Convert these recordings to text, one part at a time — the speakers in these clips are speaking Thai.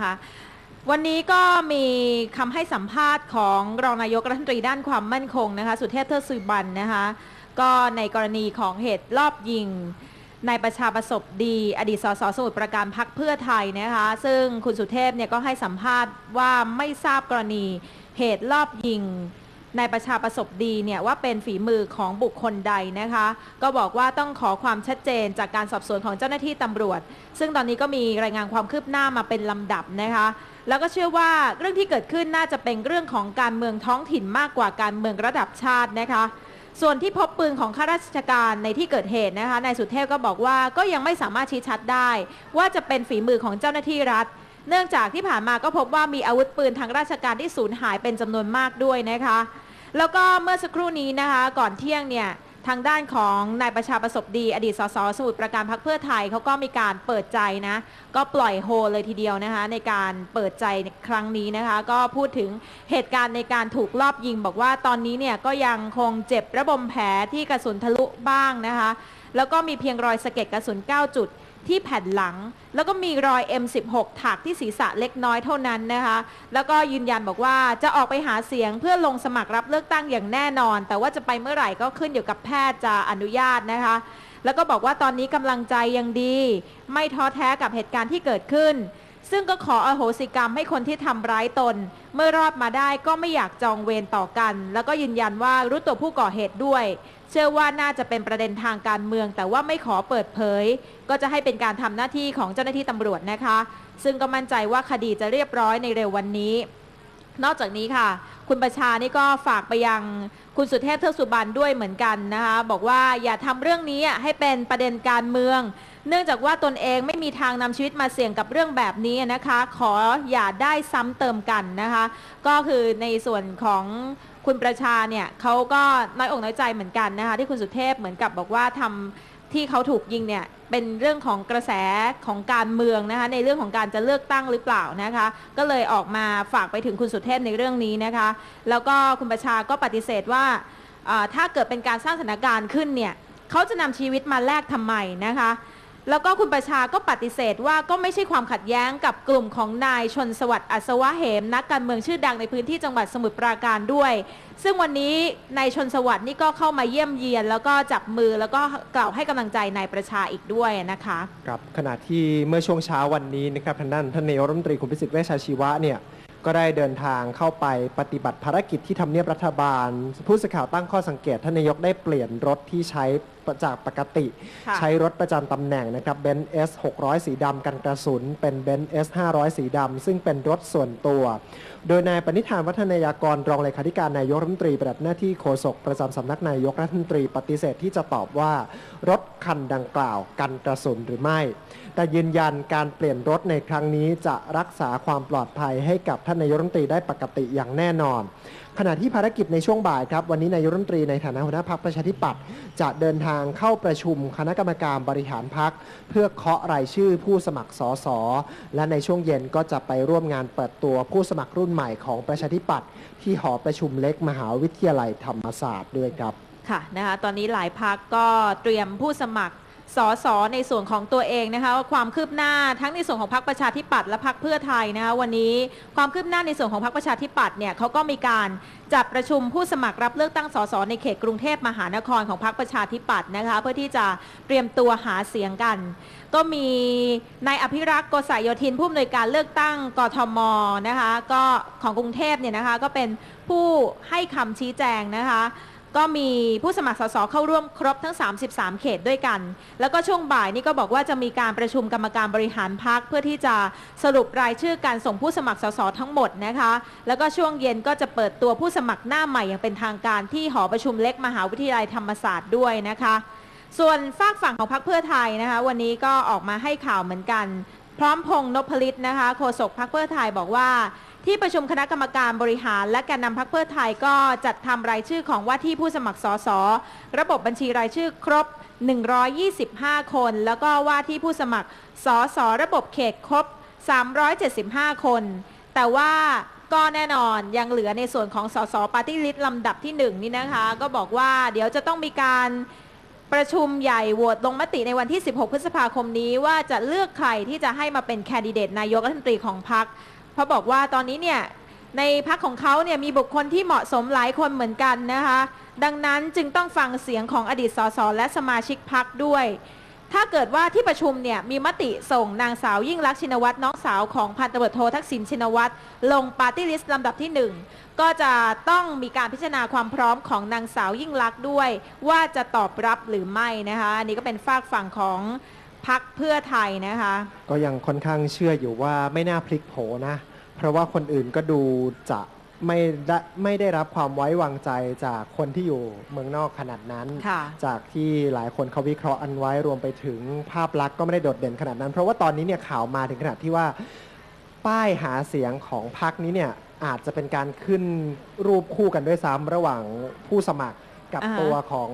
นะคะวันนี้ก็มีคำให้สัมภาษณ์ของรองนายกรัฐมนตรีด้านความมั่นคงนะคะสุเทพเทอสุบันนะคะก็ในกรณีของเหตุรอบยิงนายประชาประสบดี อดีตสสสมุทรประการพักเพื่อไทยนะคะซึ่งคุณสุเทพเนี่ยก็ให้สัมภาษณ์ว่าไม่ทราบกรณีเหตุรอบยิง นายประชาประสบดีเนี่ยว่าเป็นฝีมือของบุคคลใดนะคะ ก็บอกว่าต้องขอความชัดเจนจากการสอบสวนของเจ้าหน้าที่ตำรวจ ซึ่งตอนนี้ก็มีรายงานความคืบหน้ามาเป็นลำดับนะคะ แล้วก็เชื่อว่าเรื่องที่เกิดขึ้นน่าจะเป็นเรื่องของการเมืองท้องถิ่นมากกว่าการเมืองระดับชาตินะคะส่วนที่พบปืนของข้าราชการในที่เกิดเหตุนะคะ นายสุเทพก็บอกว่าก็ยังไม่สามารถชี้ชัดได้ ว่าจะเป็นฝีมือของเจ้าหน้าที่รัฐ เนื่องจากที่ผ่านมาก็พบว่ามีอาวุธปืนทางราชการที่สูญหายเป็นจำนวนมากด้วยนะคะ แล้วก็เมื่อสักครู่นี้นะคะก่อนเที่ยงเนี่ยทางด้านของนายประชาประสบดี อดีตสสสมุทรปราการพักเพื่อไทยเขาก็มีการเปิดใจนะ ก็ปล่อยโฮเลยทีเดียวนะคะ ในการเปิดใจครั้งนี้นะคะ ก็พูดถึงเหตุการณ์ในการถูกลอบยิง บอกว่าตอนนี้เนี่ยก็ยังคงเจ็บระบมแผลที่กระสุนทะลุบ้างนะคะ แล้วก็มีเพียงรอยสะเก็ดกระสุน 9 จุด ที่แผ่นหลัง แล้วก็มีรอย M16 ถากที่ศีรษะเล็กน้อยเท่านั้นนะคะ แล้วก็ยืนยันบอกว่าจะออกไปหาเสียงเพื่อลงสมัครรับเลือกตั้งอย่างแน่นอน แต่ว่าจะไปเมื่อไหร่ก็ขึ้นอยู่กับแพทย์จะอนุญาตนะคะ แล้วก็บอกว่าตอนนี้กำลังใจยังดี ไม่ท้อแท้กับเหตุการณ์ที่เกิดขึ้น ซึ่งก็ขออโหสิกรรมให้คนที่ทำร้ายตน เมื่อรอดมาได้ก็ไม่อยากจองเวรต่อกัน แล้วก็ยืนยันว่ารู้ตัวผู้ก่อเหตุด้วย เชื่อว่าน่าจะเป็นประเด็นทางการเมือง แต่ว่าไม่ขอเปิดเผย ก็จะให้เป็นการทำหน้าที่ของเจ้าหน้าที่ตำรวจนะคะ ซึ่งก็มั่นใจว่าคดีจะเรียบร้อยในเร็ววันนี้ นอกจากนี้ค่ะ คุณประชานี่ก็ฝากไปยัง คุณสุเทพเทือกสุบรรณด้วยเหมือนกันนะคะบอกว่าอย่าทำเรื่องนี้ให้เป็นประเด็นการเมือง เนื่องจากว่าตนเองไม่มีทางนำชีวิตมาเสี่ยงกับเรื่องแบบนี้นะคะ ขออย่าได้ซ้ำเติมกันนะคะ ก็คือในส่วนของคุณประชาเนี่ยเขาก็น้อยอกน้อยใจเหมือนกันนะคะที่คุณสุเทพเหมือนกับบอกว่าทำ ที่เขาถูกยิงเนี่ยเป็นเรื่องของกระแสของการเมืองนะคะในเรื่องของการจะเลือกตั้งหรือเปล่านะคะ ก็เลยออกมาฝากไปถึงคุณสุเทพในเรื่องนี้นะคะ แล้วก็คุณประชาก็ปฏิเสธว่าถ้าเกิดเป็นการสร้างสถานการณ์ขึ้นเนี่ยเขาจะนำชีวิตมาแลกทำไมนะคะ แล้วก็คุณประชาก็ปฏิเสธว่าก็ไม่ใช่ความขัดแย้งกับกลุ่มของนายชนสวัสดิ์อัศวะเหม นักการเมืองชื่อดังในพื้นที่จังหวัดสมุทรปราการด้วย ซึ่งวันนี้นายชนสวัสดิ์นี่ก็เข้ามาเยี่ยมเยียน แล้วก็จับมือแล้วก็กล่าวให้กำลังใจนายประชาอีกด้วยนะคะครับขณะที่เมื่อช่วงเช้าวันนี้นะครับท่างด้านท่านนายกรัฐมนตรีคุณพิสิทธิ์เวชชาชีวะเนี่ยก็ได้เดินทางเข้าไปปฏิบัติภารกิจที่ทำเนียบรัฐบาล ผู้สื่อข่าวตั้งข้อสังเกตท่านนายกได้เปลี่ยนรถที่ใช้จากปกติ ค่ะ ใช้รถประจำตำแหน่งนะครับเบนซ์ S 600 สีดำกันกระสุน เป็นเบนซ์ S 500 สีดำซึ่งเป็นรถส่วนตัว โดยนายปณิธานวัฒนายากรรองเลขาธิการนายกรัฐมนตรีปฏิบัติหน้าที่โฆษกประจำสำนักนายกรัฐมนตรีปฏิเสธที่จะตอบว่า รถคันดังกล่าวกันกระสุนหรือไม่ แต่ยืนยันการเปลี่ยนรถในครั้งนี้จะรักษาความปลอดภัยให้กับท่านนายกรัฐมนตรีได้ปกติอย่างแน่นอนขณะที่ภารกิจในช่วงบ่ายครับ วันนี้นายรัฐมนตรีในฐานะหัวหน้าพักประชาธิปัตย์จะเดินทางเข้าประชุมคณะกรรมการบริหารพัก เพื่อเคาะรายชื่อผู้สมัครสสและในช่วงเย็นก็จะไปร่วมงานเปิดตัวผู้สมัครรุ่นใหม่ของประชาธิปัตย์ที่หอประชุมเล็กมหาวิทยาลัยธรรมศาสตร์ด้วยครับค่ะนะคะตอนนี้หลายพักก็เตรียมผู้สมัคร สสในส่วนของตัวเองนะคะความคืบหน้าทั้งในส่วนของพรรคประชาธิปัตย์และพรรคเพื่อไทยนะคะวันนี้ความคืบหน้าในส่วนของพรรคประชาธิปัตย์เนี่ยเขาก็มีการจัดประชุมผู้สมัครรับเลือกตั้งสสในเขตกรุงเทพมหานครของพรรคประชาธิปัตย์นะคะเพื่อที่จะเตรียมตัวหาเสียงกัน ก็มีนายอภิรักษ์โกษายโยธินผู้อำนวยการเลือกตั้งกทมนะคะก็ของกรุงเทพเนี่ยนะคะก็เป็นผู้ให้คำชี้แจงนะคะ ก็มีผู้สมัครสสเข้าร่วมครบทั้ง 33 เขตด้วยกัน แล้วก็ช่วงบ่ายนี่ก็บอกว่าจะมีการประชุมกรรมการบริหารพักเพื่อที่จะสรุปรายชื่อการส่งผู้สมัครสสทั้งหมดนะคะ แล้วก็ช่วงเย็นก็จะเปิดตัวผู้สมัครหน้าใหม่อย่างเป็นทางการที่หอประชุมเล็กมหาวิทยาลัยธรรมศาสตร์ด้วยนะคะ ส่วนฝากฝั่งของพรรคเพื่อไทยนะคะ วันนี้ก็ออกมาให้ข่าวเหมือนกัน พร้อมพงษ์นพลิตนะคะโฆษกพรรคเพื่อไทยบอกว่า ที่ประชุมคณะกรรมการบริหาร และแกนนำพรรคเพื่อไทยก็จัดทำรายชื่อของว่าที่ผู้สมัครสสระบบบัญชีรายชื่อครบ 125 คน แล้วก็ว่าที่ผู้สมัครสสระบบเขตครบ 375 คน แต่ว่าก็แน่นอนยังเหลือในส่วนของสสปาร์ตี้ลิสต์ลำดับที่หนึ่งนี่นะคะ ก็บอกว่าเดี๋ยวจะต้องมีการประชุมใหญ่โหวตลงมติในวันที่ 16 พฤษภาคมนี้ว่าจะเลือกใครที่จะให้มาเป็นแคนดิเดตนายกรัฐมนตรีของพรรค เพราะบอกว่าตอนนี้เนี่ยในพรรคของเขาเนี่ยมีบุคคลที่เหมาะสมหลายคนเหมือนกันนะคะ ดังนั้นจึงต้องฟังเสียงของอดีตสสและสมาชิกพรรคด้วย ถ้าเกิดว่าที่ประชุมเนี่ยมีมติส่งนางสาวยิ่งรักษินวัตรน้องสาวของพันตำรวจโททักษิณชินวัตรลงปาร์ตี้ลิสต์ลำดับที่หนึ่งก็จะต้องมีการพิจารณาความพร้อมของนางสาวยิ่งลักษ์ด้วย ว่าจะตอบรับหรือไม่นะคะอันนี้ก็เป็นฝากฝั่งของ พักเพื่อไทยนะคะ ก็ยังค่อนข้างเชื่ออยู่ว่าไม่น่าพลิกโผนะ เพราะว่าคนอื่นก็ดูจะไม่ได้ไม่ได้รับความไว้วางใจจากคนที่อยู่เมืองนอกขนาดนั้น ค่ะจากที่หลายคนเขาวิเคราะห์อันไว้รวมไปถึงภาพลักษณ์ก็ไม่ได้โดดเด่นขนาดนั้น เพราะว่าตอนนี้เนี่ยข่าวมาถึงขนาดที่ว่า ป้ายหาเสียงของพรรคนี้เนี่ยอาจจะเป็นการขึ้นรูปคู่กันด้วยซ้ำระหว่างผู้สมัครกับอ่าฮะ ตัวของ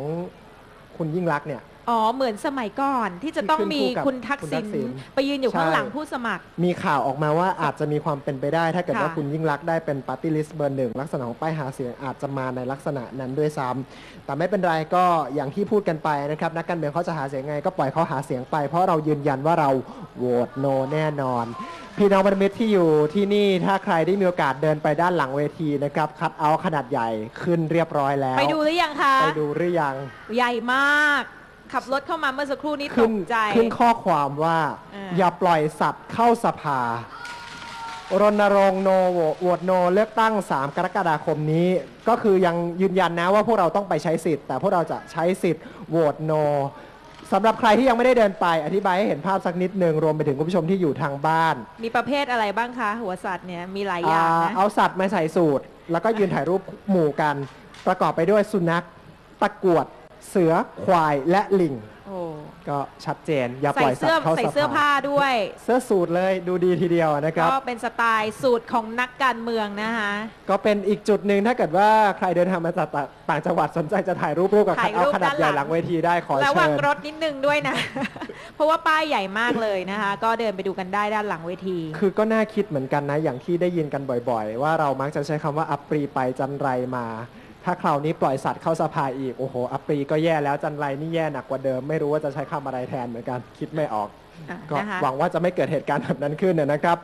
คุณยิ่งรักษณ์เนี่ย อ๋อเหมือนสมัยก่อนที่จะต้องมีที่ขึ้นคู่กับคุณทักคุณทัษิณกษิณไปยืนอยู่ข้างใช่หลังผู้สมัคร มีข่าวออกมาว่าอาจจะมีความเป็นไปได้ ถ้าเกิดค่ะว่าคุณยิ่งรักษณ์ได้เป็นปาร์ตี้ลิสต์เบอร์หนึ่งลักษณะของป้ายหาเสียงอาจจะมาในลักษณะนั้นด้วยซ้ำแต่ไม่เป็นไรก็อย่างที่พูดกันไปนะครับนักการเมืองเขาจะหาเสียงไงก็ปล่อยเขาหาเสียงไปเพราะเรายืนยันว่าเราโหวตโนแน่นอนพี่น้องบรรมิตรที่อยู่ที่นี่ถ้าใครได้มีโอกาสเดินไปด้านหลังเวทีนะครับคัดเอาท์ขนาดใหญ่ขึ้นเรียบร้อยแล้ว ไปดูหรือยังคะ ไปดูหรือยัง ใหญ่มาก ขับรถเข้ามาเมื่อสักครู่นี้ตขึ้นกใจ ขึ้นข้อความว่าเออออย่าปล่อยสัตว์เข้าสภารณรงค์โนโหวโหวตโนเลือกตั้ง 3 กรกฎาคมนี้ ก็คือยังยืนยันนะว่าพวกเราต้องไปใช้สิทธิ์ แต่พวกเราจะใช้สิทธิ์โหวตโนสำหรับใครที่ยังไม่ได้เดินไป อธิบายให้เห็นภาพสักนิดหนึ่งรวมไปถึงคุณผู้ชมที่อยู่ทางบ้าน มีประเภทอะไรบ้างคะ หัวสัตว์เนี่ยมีหลายอย่างอ่านะ เอาสัตว์มาใส่สูตร แล้วก็ยืนถ่ายรูปหมู่กัน ประกอบไปด้วยสุนัข ตะกรวด เสือควายและลิง โอ้ก็ชัดเจน อย่าปใส่ล่อยสัตเสื้อว์เข้าใส่สเสื้อภาผ้าด้วยเสื้อสูทเลยดูดีทีเดียวนะครับ ก็เป็นสไตล์สูตรของนักการเมืองนะคะ ก็เป็นอีกจุดหนึ่งถ้าเกิดว่าใครเดินทางมาจากต่างจังหวัดสนใจจะถ่ายรูปร่วมกับถ่าคัยดเอารูปขนาดใหญ่ด้านหลังหลังเวทีได้ขอระเชิวังญรถนิดนึงด้วยนะ เพราะว่าป้ายใหญ่มากเลยนะคะ ก็เดินไปดูกันได้ด้านหลังเวที คือก็น่าคิดเหมือนกันนะ อย่างที่ได้ยินกันบ่อยๆ ว่าเรามักจะใช้คำว่าอัปรีไปจันไรมา ถ้าคราวนี้ปล่อยสัตว์เข้าสภาอีก โอ้โหอัปรีก็แย่แล้วจันไรนี่แย่หนักกว่าเดิม ไม่รู้ว่าจะใช้คำอะไรแทนเหมือนกัน คิดไม่ออกอะก็นะคะ หวังว่าจะไม่เกิดเหตุการณ์แบบนั้นขึ้นนะครับ